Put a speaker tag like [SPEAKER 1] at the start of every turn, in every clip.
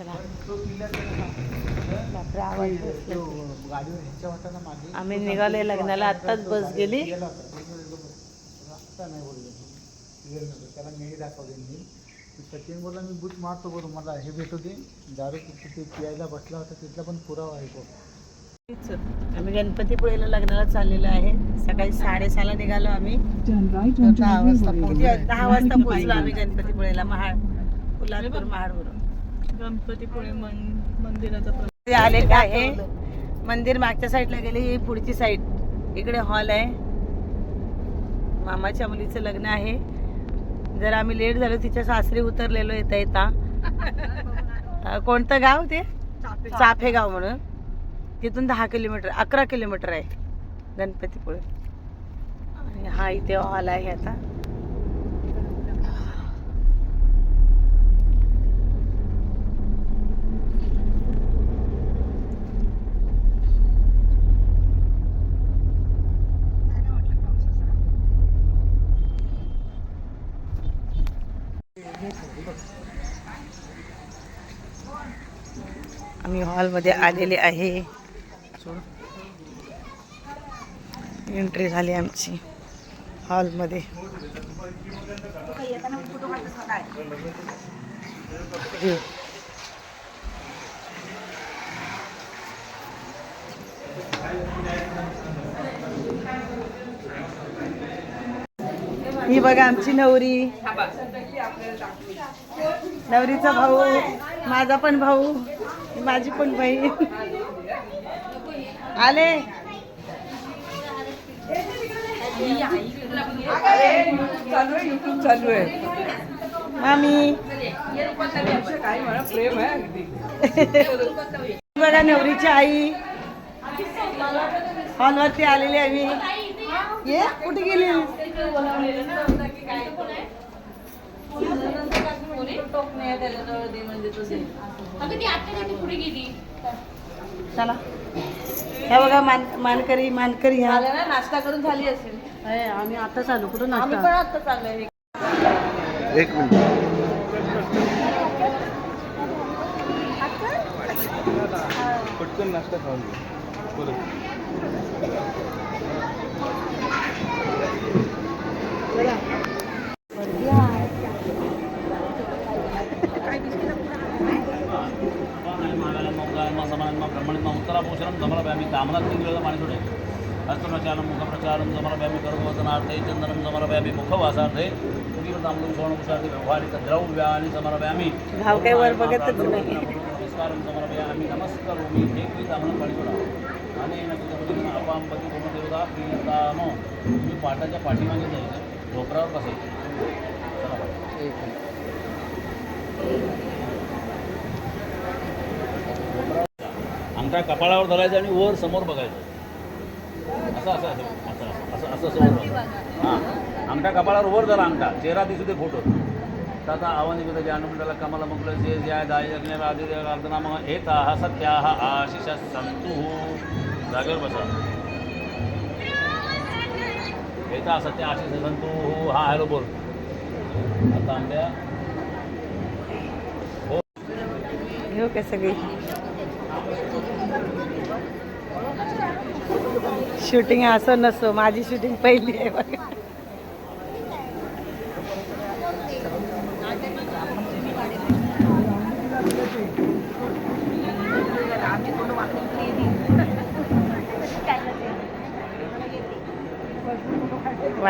[SPEAKER 1] चला. बापरे आम्ही निघालोय लग्नाला आत्ताच बस गेली.
[SPEAKER 2] त्याला मी दाखवले मी. सचिन बोलला मी बुच मारतो बरं मला हे भेट होते दारू तिथे पियायला बसला होता तिथला पण पुरावा आहे तो.
[SPEAKER 1] आम्ही गणपतीपुळेला लग्नाला चाललेलो आहे. सकाळी साडेसहाला निघालो आम्ही. दहा वाजता पोहोचलो. दहा वाजता पोहोचलो आम्ही गणपतीपुळेला महाड उल्हासपूर महाडवरून.
[SPEAKER 3] गणपतीपुळे मंदिराचा प्र-
[SPEAKER 1] ते आले काय आहे मंदिर मागच्या साईडला गेले ही पुढची साईड. इकडे हॉल आहे. मामाच्या मुलीचं लग्न आहे. जर आम्ही लेट झालो तिच्या सासरी उतरलेलो येता येता. कोणतं गाव ते? चाफे गाव म्हणून. तिथून दहा किलोमीटर अकरा किलोमीटर आहे गणपतीपुळे. आणि हा इथे हॉल आहे आता. आम्ही हॉलमध्ये आलेले आहे. एंट्री झाली आमची हॉलमध्ये. ही बघा आमची नवरी. नवरीचा भाऊ. माझा पण भाऊ. माझी पण बहीण. आले.
[SPEAKER 3] चालू आहे
[SPEAKER 1] मामी.
[SPEAKER 3] काय म्हणा प्रेम आहे
[SPEAKER 1] बघा नवरीची आई. हॉलवरती आलेली आहे मी. ये कुठे गेली? चला. हे बघा मान मानकरी मानकरी ह्या
[SPEAKER 3] ना नाश्ता करून झाली असेल.
[SPEAKER 1] आम्ही आता चालू कुठून
[SPEAKER 3] आम्ही पण
[SPEAKER 1] नाश्ता
[SPEAKER 3] आता चाललोय
[SPEAKER 2] एक मिनिट. पटकन नाश्ता खाऊन घे. परत
[SPEAKER 4] उत्तराभूषणं समरभ्यामि कामनात्मिकमाणिसुडे हस्तप्रचारं मुखप्रचारं समरभ्यामि कर्मवचनार्थे चन्दनं समरभ्यामि मुखवासार्थे मुखीवतामलं सुवर्णपुषार्थे व्यवहारिकद्रव्याणि समरभ्यामि
[SPEAKER 1] भाव काही वर बघतच नाही
[SPEAKER 4] नमस्कारं समरभयामि नमस्करोमि हे आणि नक्षत्रपतीनं अपांपती पूर्णदेवता प्रियतानो तुम्ही पाटाच्या पाठीमागे जायचं ढोकरावर बसायचं. अंगठा कपाळावर धरायचा आणि वर समोर बघायचं. असं असं असं असं असं समोर बघा हां. अंगठा कपाळावर वर झाला अंगठा. चेहरा दिसू दे फोटो तथा आव्हानी विध जानमंडला कमल मंगल जे जय दाय यज्ञ राधे अर्धनाम एता हा सत्या हा आशिष संतु. जागेवर बसा. येता सत्य आशिष हसन तू हो हा हॅलो बोल. आता आंब्या. हो.
[SPEAKER 1] घेऊ का सगळी? शूटिंग असं नसतं. माझी शूटिंग पहिली आहे बघा.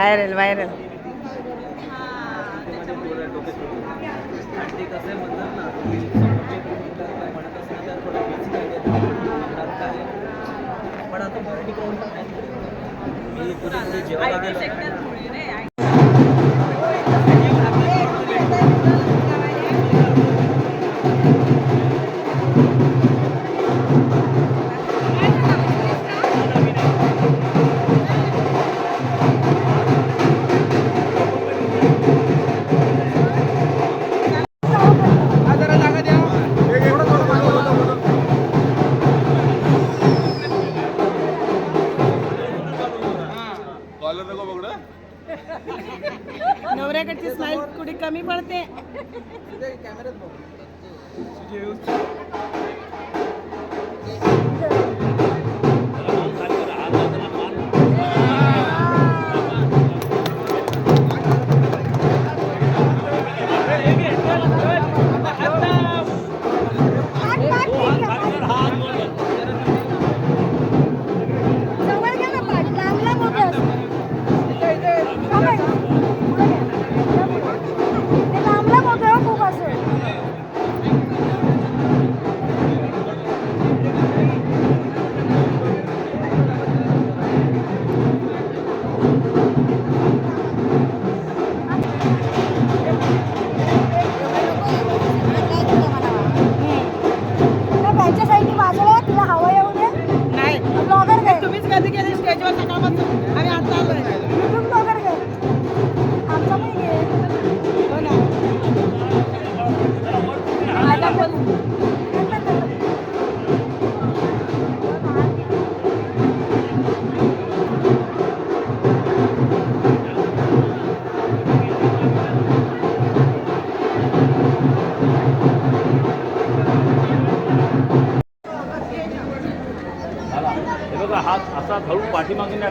[SPEAKER 1] व्हायरल व्हायरल
[SPEAKER 2] कॉलर नको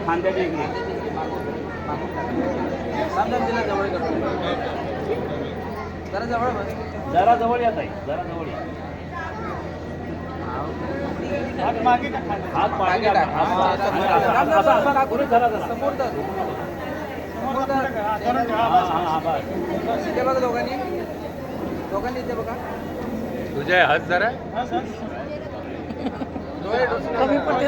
[SPEAKER 4] खांद्याच्या इकडे.
[SPEAKER 5] जवळ करतो जरा जवळ बस.
[SPEAKER 4] जरा जवळ या ताई जरा जवळ या. हात मागे. हात मागे. धरा जरा.
[SPEAKER 5] समोर तर समोर तर
[SPEAKER 4] हा, हा, हा, बस.
[SPEAKER 5] इथे बघा दोघांनी. दोघांनी इथे बघा.
[SPEAKER 6] तुझ्या हात जरा.
[SPEAKER 1] कमी पडते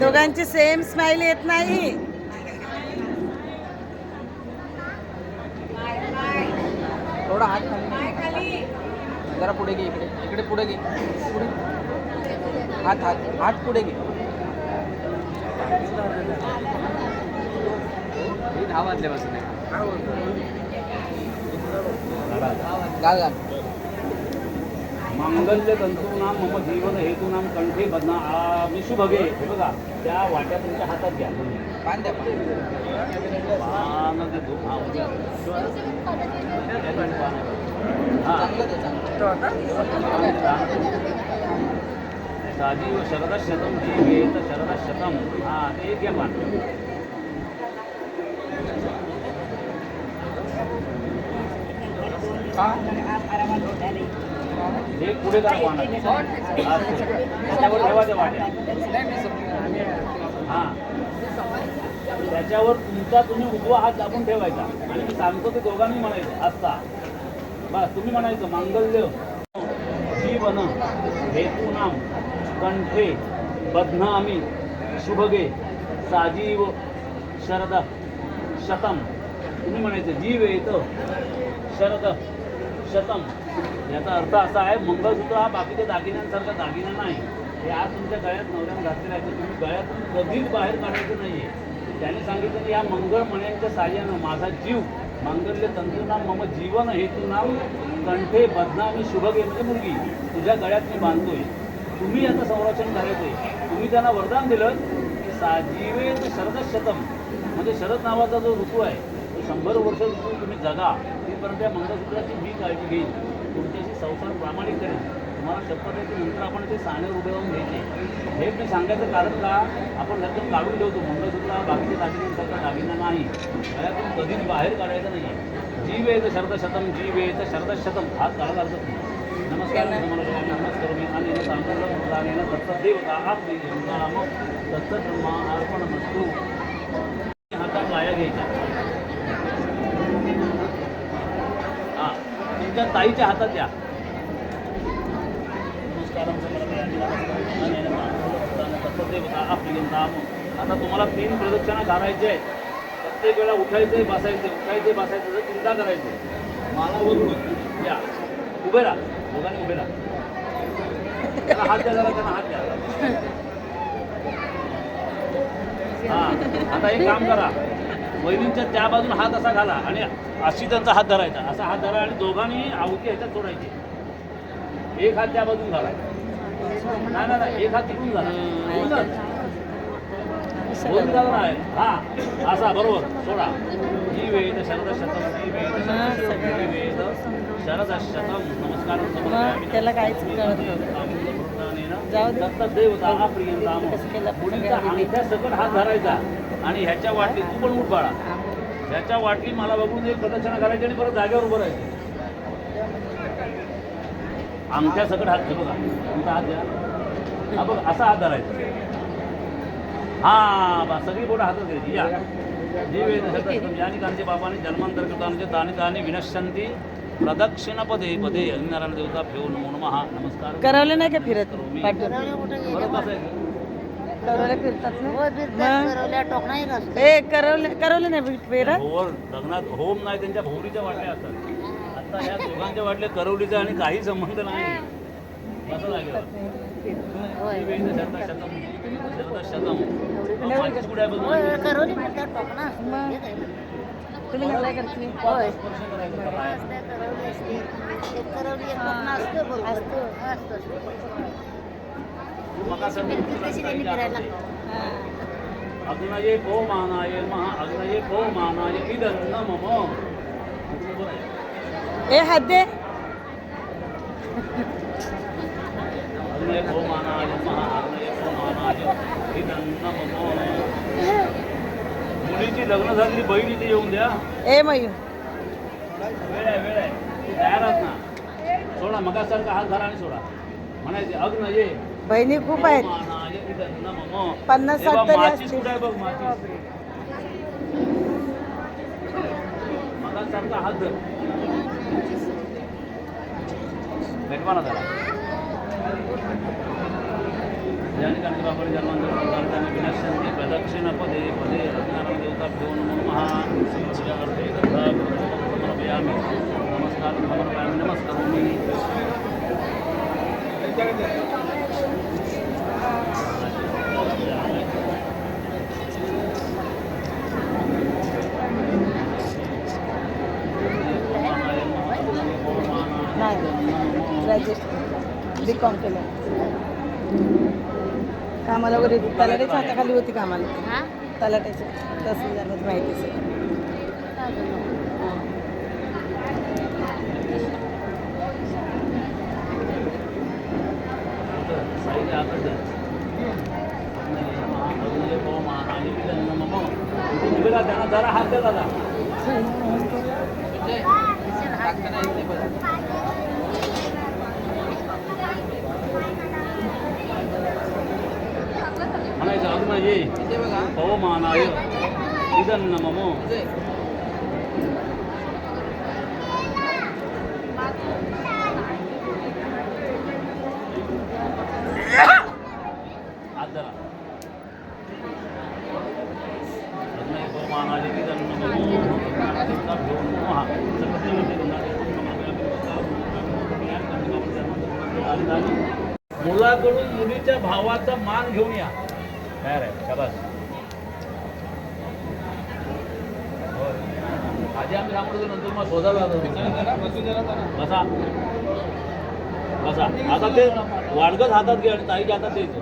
[SPEAKER 1] दोघांची सेम स्माईल येत नाही.
[SPEAKER 5] थोडा हात खाली. जरा पुढे घे इकडे. इकडे पुढे घे. पुढे. हात हात. हात पुढे घे. दहा वाजल्यापासून घाल घाल
[SPEAKER 4] मांगल्य तंतूनाम मम जीवन हेतूनाम कंठे बदना मी शुभगे हे बघा त्या वाट्या तुमच्या हातात घ्या
[SPEAKER 5] पान द्या पान.
[SPEAKER 4] पान ते दो- हा, उद्या. त्या दोन पान आहे. हा.
[SPEAKER 5] चांगलं दे चांगलं
[SPEAKER 4] साजीव शरद शतम जीवेत शरद शतम हा ते एक घ्या पान
[SPEAKER 5] हा
[SPEAKER 4] हे पुढे करा पान त्याच्यावर ठेवा त्या वाट्या हा. त्याच्यावर तुमचा तुम्ही उजवा हात दाबून ठेवायचा. आणि मी सांगतो ते दोघांनी म्हणायचं असता बस तुम्ही म्हणायचं मांगल्य जीवन हेतुनाम कंठे बदनामी शुभगे साजीव शरद शतम. तुम्ही म्हणायचं जीव येत शरद शतम. याचा अर्थ असा आहे मंगळसूत्र हा बाकीच्या दागिन्यांसारखा दागिना नाही. हे आज तुमच्या गळ्यात नवऱ्यानं घातलेलं आहे. तुम्ही गळ्यातून कधीच बाहेर काढायचं नाही आहे त्याने सांगितलं की या मंगळ मण्यांच्या साह्यानं माझा जीव मांगल्य तंत्रनाम मम जीवन हेतूनाम कंठे बदनामी शुभगे म्हणजे मुलगी तुझ्या गळ्यात मी बांधतोय. तुम्ही याचं संरक्षण करायचंय. तुम्ही त्यांना वरदान दिलं की साजीवे शरद शतम म्हणजे शरद नावाचा जो ऋतू आहे तो शंभर वर्ष ऋतू तुम्ही जगा. तीपर्यंत या मंगळसूत्राची मी काळजी घेईन. तुमच्याशी संसार प्रामाणिक करेन तुम्हाला शपथ आहे की नंतर आपण ते साण्यावर उभे राहून घ्यायचे हे मी सांगायचं कारण का आपण लग्न काढून ठेवतो हा बाकीच्या दागिन्यांसारखा दागिना नाही. गळ्यातून कधीच बाहेर काढायचं नाही आहे. जीव येतं शरद शतम जीव येतं शरद शतम हात काढायला हरकत नाही नमस्कार. नमस्कार मी आणि सांगितलं मुलाने दत्तदेव आहात नाम दत्त ब्रह्मा अर्पण मस्तू हातात वाया घ्यायच्या हा तुमच्या ताईच्या हातात द्या. आता तुम्हाला तीन प्रदक्षिणा घालायचे आहेत. प्रत्येक वेळा उठायचे बसायचे उठायचे बसायचं जर चिंता करायचे मला वरून या. उभे राहा. दोघांनी उभे राहा. त्याला हात द्या जरा त्यांना हात द्या. हा. आता एक काम करा. वहिनींच्या त्या बाजून हात असा घाला आणि अशी त्यांचा हात धरायचा. असा हात धरा आणि दोघांनी आवती ह्याच्यात सोडायची एक हात त्या बाजून घाला. नाही नाही, एक हात तिकडून घाला. तिकडूनच. बोल झाला नाही हा असा बरोबर. सोडा. जी वेद शरद शतम
[SPEAKER 1] हा,
[SPEAKER 4] वेद शरद शतम नमस्कार
[SPEAKER 1] त्याला काहीच कळत नव्हतं. जाऊ दे.
[SPEAKER 4] दत्तदेवता प्रियंताम
[SPEAKER 1] कसं केलं आपण
[SPEAKER 4] मुलीचा
[SPEAKER 1] सगळ्या
[SPEAKER 4] अंगठ्या सकट हात धरायचा. आणि ह्याच्या वाटली तू पण उठ बाळा. ह्याच्या वाटली मला बघून एक प्रदक्षिणा करायची आणि परत जागेवर उभं राहायचं. अंगठ्या सकट हात घे बघा. तुमचा हात द्या हा बघ असा हात धरायचा. हा बा सगळी बोटं हातात घ्यायची. या. कांचे बापाने जन्मांतर कृतांचे ताने ताने विनश्यंती. प्रदक्षिण पदे पदे नारायण देवता फेऊ नमो नमः. नमस्कार.
[SPEAKER 1] करवले नाही का फिरत
[SPEAKER 4] मी.
[SPEAKER 1] पाठवून
[SPEAKER 4] परत बसायचं
[SPEAKER 1] करवले फिरतात ना? मग? करवले करवले नाही फिरत
[SPEAKER 4] भोवर लग्नात होम नाही त्यांच्या भोवरीच्या वाटल्या असतात आता ह्या दोघांच्या वाटल्या करवलीचा आणि काही संबंध नाही. कसं लागेल.
[SPEAKER 7] करवली?
[SPEAKER 1] तुम्ही करते
[SPEAKER 7] असते असतो.
[SPEAKER 4] अग्नये को मानाय महा अग्नये को मानाय इदन्न मम बरोबर आहे.
[SPEAKER 1] ए हात दे.
[SPEAKER 4] अग्नय पवमानाय नमः अग्नय पवमानाय इदं नमो. मुलीची लग्न झालेली बहीण इथे येऊन द्या.
[SPEAKER 1] ए मयूर
[SPEAKER 4] वेळ आहे वेळ आहे. तू तयार आहात ना? सोडा मगासारखा हात धरा आणि सोडा. म्हणायचे अग्न ये
[SPEAKER 1] बहिणी खूप आहेत पन्नास
[SPEAKER 4] हे
[SPEAKER 1] साठ तरी असतील.
[SPEAKER 4] प्रदक्षिण पदे पदे रत्नाराम देवताभ्यो नमः तथा समर्पयामि नमस्कार नमस्करोमि
[SPEAKER 1] नाही ग्रॅज्युएट बी कॉम केलं. कामाला वगैरे तलाट्याच्या हाताखाली होती कामाला.
[SPEAKER 7] हा?
[SPEAKER 1] तलाट्याच्या तहसीलदारमध्ये माहिती सगळं
[SPEAKER 4] साईच्या हातात द्या. अग्नये पवमानाय इदं नमः. तुम्ही बघा, त्यांना जरा हात द्या दादा
[SPEAKER 5] विजय टाकताना इथे बघ
[SPEAKER 4] म्हणायचं अग्न ये
[SPEAKER 5] इथे बघा
[SPEAKER 4] पवमानाय इदं नमः
[SPEAKER 5] विजय
[SPEAKER 4] हात धरा अग्नये पवमानाय इदं नमः. देवताभ्यो नमः. सर्वज्ञमध्ये मुलाकडून मुलीच्या भावाचा मान घेऊन या. काय रे? शाबास. आधी आम्ही सापडतो नंतर मग शोधायला जातो. बसा. बसा. आता ते वाडगत हातात घे आणि ताईच्या हातात द्यायचं.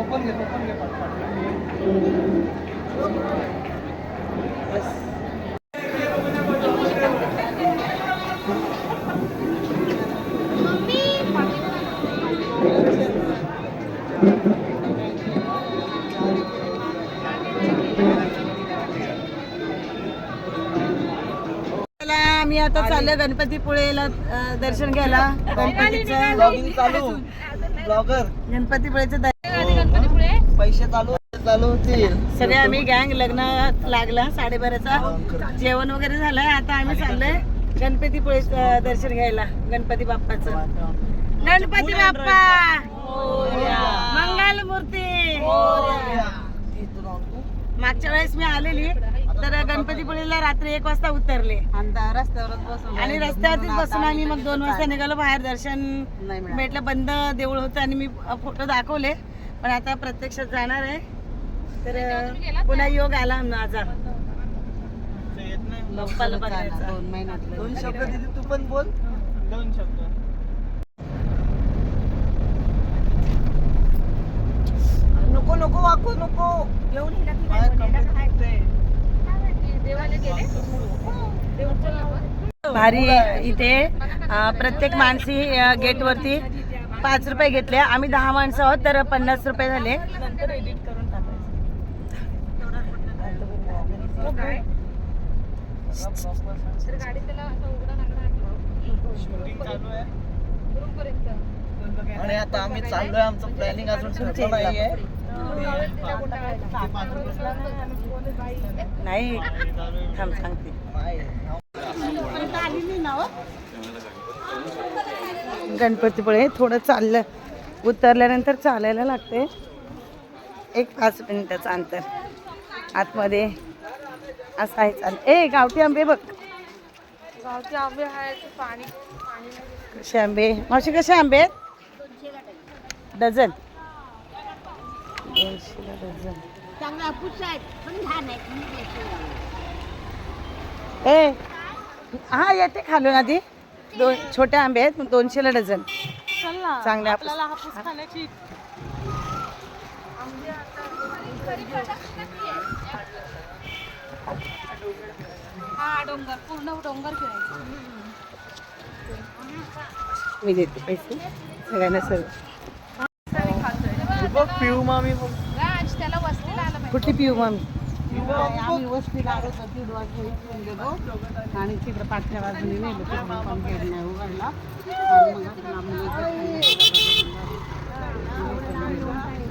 [SPEAKER 2] ओपन घे ओपन घे
[SPEAKER 1] आता चाललो गणपतीपुळेला अं, दर्शन घ्यायला. गणपतीचं
[SPEAKER 5] चालू. ब्लॉगर
[SPEAKER 1] गणपतीपुळेचं दर्शन.
[SPEAKER 5] पैसे चालू चालू होतील.
[SPEAKER 1] सगळे आम्ही गँग लग्न लागला साडेबाराचा. जेवण वगैरे झालंय आता आम्ही चाललोय गणपतीपुळे दर्शन घ्यायला गणपती बाप्पाचं. गणपती बाप्पा! मंगल मूर्ती! मागच्या वेळेस मी आलेली. तर गणपतीपुळेला रात्री एक वाजता उतरले.
[SPEAKER 7] रस्त्यावरच बसून
[SPEAKER 1] आणि रस्त्यावरतीच बसून आम्ही मग दोन वाजता निघालो. बाहेर दर्शन भेटलं बंद देऊळ होतं आणि मी फोटो दाखवले. पण आता प्रत्यक्षात जाणार आहे. तर पुन्हा योग आला माझा. बघायचा
[SPEAKER 7] दोन महिन्यात
[SPEAKER 5] दोन शब्द तू पण बोल.
[SPEAKER 2] दोन शब्द.
[SPEAKER 5] नको नको वाकू नको.
[SPEAKER 1] भारी इथे प्रत्येक माणसी गेटवरती पाच रुपये घेतले. आम्ही दहा माणसं आहोत तर पन्नास रुपये झाले.
[SPEAKER 3] नंतर एडिट करून टाकायचं
[SPEAKER 5] आणि आता आम्ही चाललोय आमचं प्लॅनिंग अजून नाहीये.
[SPEAKER 1] नाही थांब सांगते. गणपतीपुळे थोडं चाललं. उतरल्यानंतर चालायला लागते एक पाच मिनिटाचं अंतर. आतमध्ये असं आहे चाल ए गावठी आंबे बघ.
[SPEAKER 3] गावचे आंबे पाणी
[SPEAKER 1] कसे आंबे? मावशी कसे आंबे आहेत? डझन. दोनशेला डझन.
[SPEAKER 7] चांगला हापूस आहेत पण लहान आहेत मी देते.
[SPEAKER 1] ए हा येते खालून आधी. दोन छोटे आंबे आहेत दोनशेला डझन.
[SPEAKER 3] चल ना
[SPEAKER 1] चांगले हापूस.
[SPEAKER 3] आपल्याला हापूस खाण्याची. हा डोंगर पूर्ण डोंगर फिरायचं.
[SPEAKER 1] मी देते पैसे. सगळ्यांना सर्व.
[SPEAKER 5] पिऊ मामी
[SPEAKER 3] राज त्याला वस्तीला आलं पाहिजे
[SPEAKER 1] कुठली पिऊ मग
[SPEAKER 7] आम्ही वस्तीला आलो तर दीड वाजता इथून गेलो. आणि तिकडे पाठच्या बाजूने नेलं पण गेट नाही उघडला. आणि मग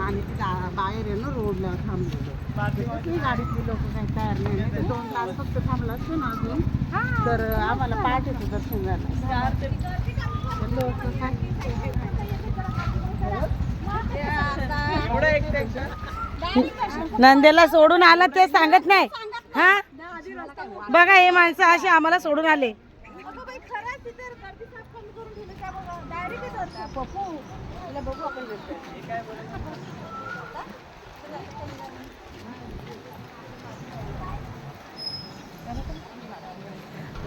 [SPEAKER 7] आणि तिथं बाहेर आहे ना रोडला थांबलेलो. तिथेच गाडीतली लोक काही तयार नाही तर दोन तास फक्त थांबला असतो ना अजून. तर आम्हाला पहाटेचं दर्शन झालं. लोक
[SPEAKER 1] नंदेला सोडून आला ते सांगत नाही. हा? बघा हे माणसं असे आम्हाला सोडून आले.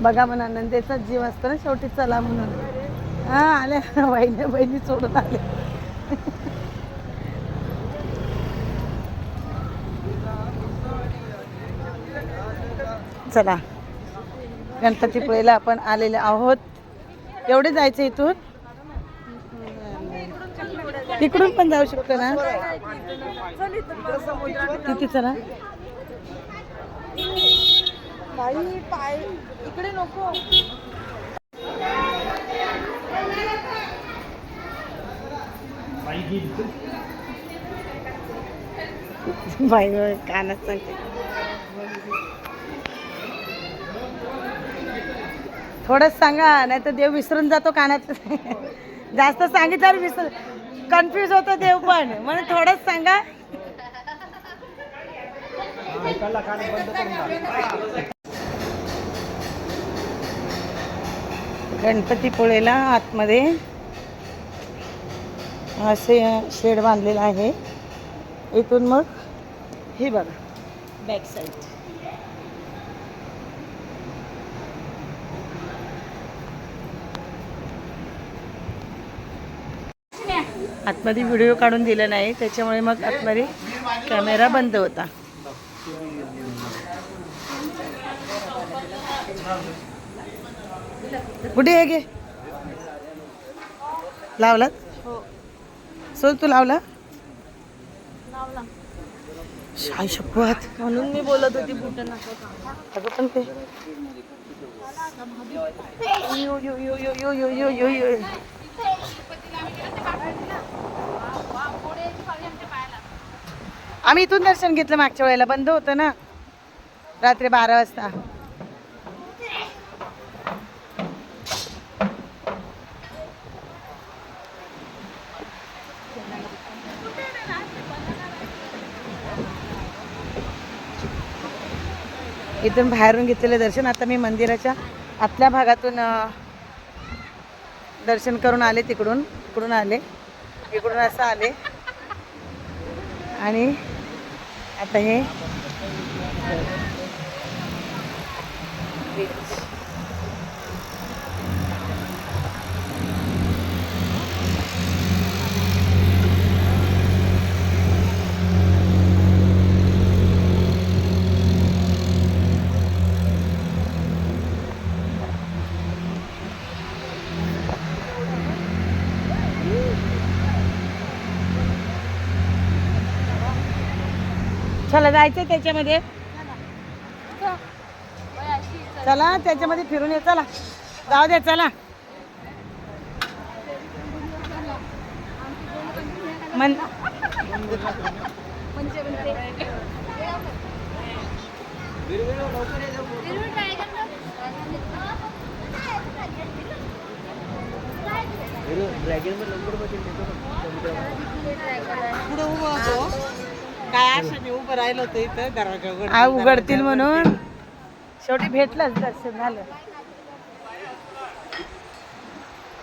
[SPEAKER 1] बघा. म्हणा नंदेचा जीव असतो ना शेवटी चला म्हणून. हा आले बहिणी बहिणी सोडून आले चला. गणपतीपुळेला आपण आलेले आहोत. एवढे जायचं इथून? तिकडून पण जाऊ शकतो ना? किती चला.
[SPEAKER 3] इकडे नको.
[SPEAKER 1] बाई बाई, कानात सांगते. थोडंच सांगा नाही तर देव विसरून जातो कानात. जास्त सांगितल्यावर विसर कन्फ्यूज होतो देव पण. म्हणून थोडंच सांगा. गणपतीपुळेला आतमध्ये असे शेड बांधलेलं आहे. इथून मग हे बघा. बॅक साईड आतमध्ये व्हिडिओ काढून दिला नाही त्याच्यामुळे मग आतमध्ये कॅमेरा बंद होता. कुठे आहे गे. लावलात सोल तू लावला? शाय शपथ.
[SPEAKER 3] म्हणून मी बोलत होती बुट नको
[SPEAKER 1] अगं पण ते यो, यो, यो, यो, यो, यो, यो, यो. आम्ही इथून दर्शन घेतलं मागच्या वेळेला. बंद होतं ना? रात्री बारा वाजता. इथून बाहेरून घेतलेलं दर्शन. आता मी मंदिराच्या आतल्या भागातून दर्शन करून आले तिकडून तिकडून आले इकडून असं आले. आणि आता हे चला जायचं त्याच्यामध्ये. चला त्याच्यामध्ये फिरून ये चला. जाऊ दे चला. मन
[SPEAKER 7] पुढे उभं होतो काय आशाने उभं राहिलो होतं इथं दरवाजा
[SPEAKER 1] आ उघडतील म्हणून. शेवटी भेटलंच दर्शन झालं.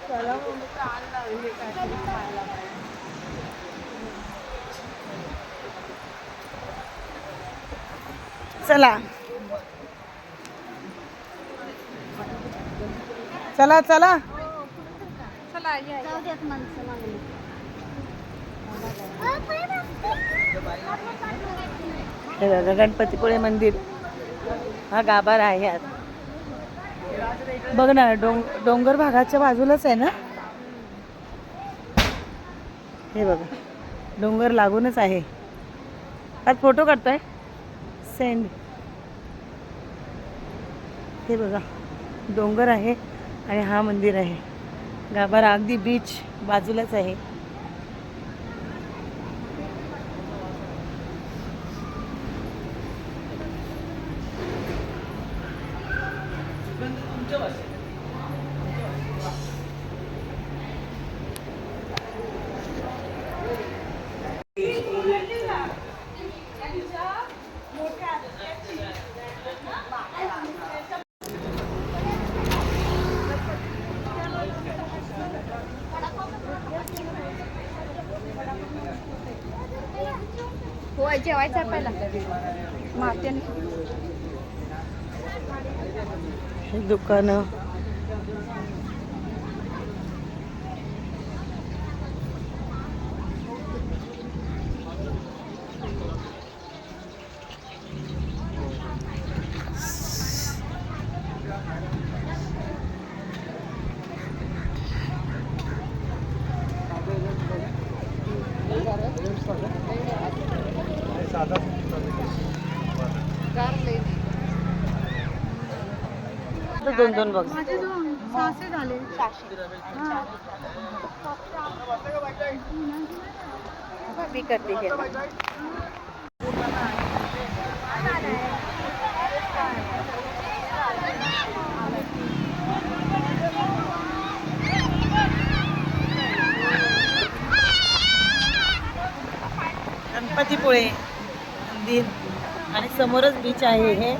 [SPEAKER 1] चला चला. चला
[SPEAKER 3] चला. या
[SPEAKER 7] जाऊ द्यात माणसं मागली
[SPEAKER 1] हे बघा, गणपतीपुळे मंदिर. हा गाभार आहे आज
[SPEAKER 5] बघ ना डोंग डोंगर भागाच्या बाजूलाच आहे ना? हे बघा डोंगर लागूनच आहे. आज फोटो काढतोय? सेंड. हे बघा डोंगर आहे आणि हा मंदिर आहे. गाभारा अगदी बीच बाजूलाच आहे.
[SPEAKER 3] होय जेवायचं पहिला मातेने
[SPEAKER 5] हे दुकानं आता दोन दोन बघ.
[SPEAKER 1] सहाशे झाले.
[SPEAKER 3] मी करते हे.
[SPEAKER 5] गणपतीपुळे मंदिर आणि समोरच बीच आहे हा.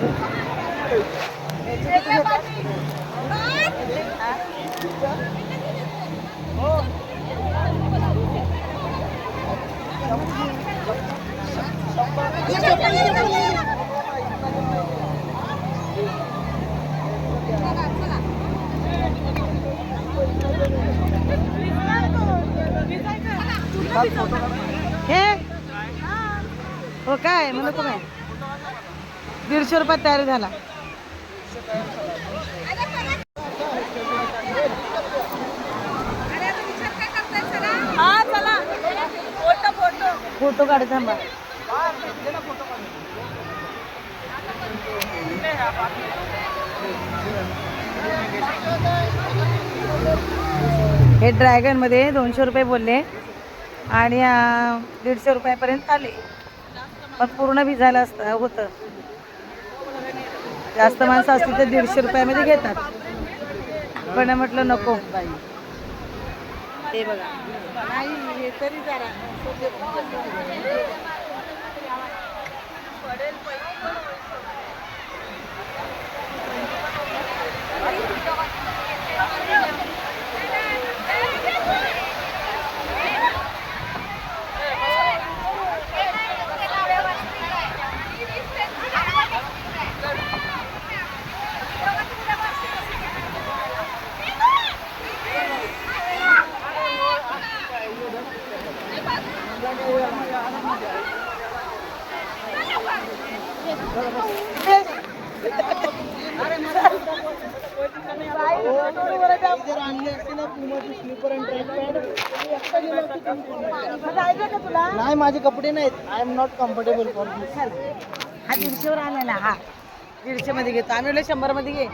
[SPEAKER 5] Thank you. दीडशे रुपयात तयार झाला. फोटो काढ थांबा. हे ड्रॅगनमध्ये दोनशे रुपये बोलले आणि दीडशे रुपयापर्यंत आले. पण पूर्ण भिजायला असतं होतं. जास्त माणसं असतील तर दीडशे रुपयामध्ये घेतात. पण म्हटलं नको ते बघा.
[SPEAKER 1] नाही हे तरी जरा.
[SPEAKER 8] नाही माझे कपडे नाहीत. I am not comfortable for this
[SPEAKER 5] हा दीडशेवर आलेला हा.
[SPEAKER 1] दीडशे मध्ये घेतो. आम्ही शंभरमध्ये घे.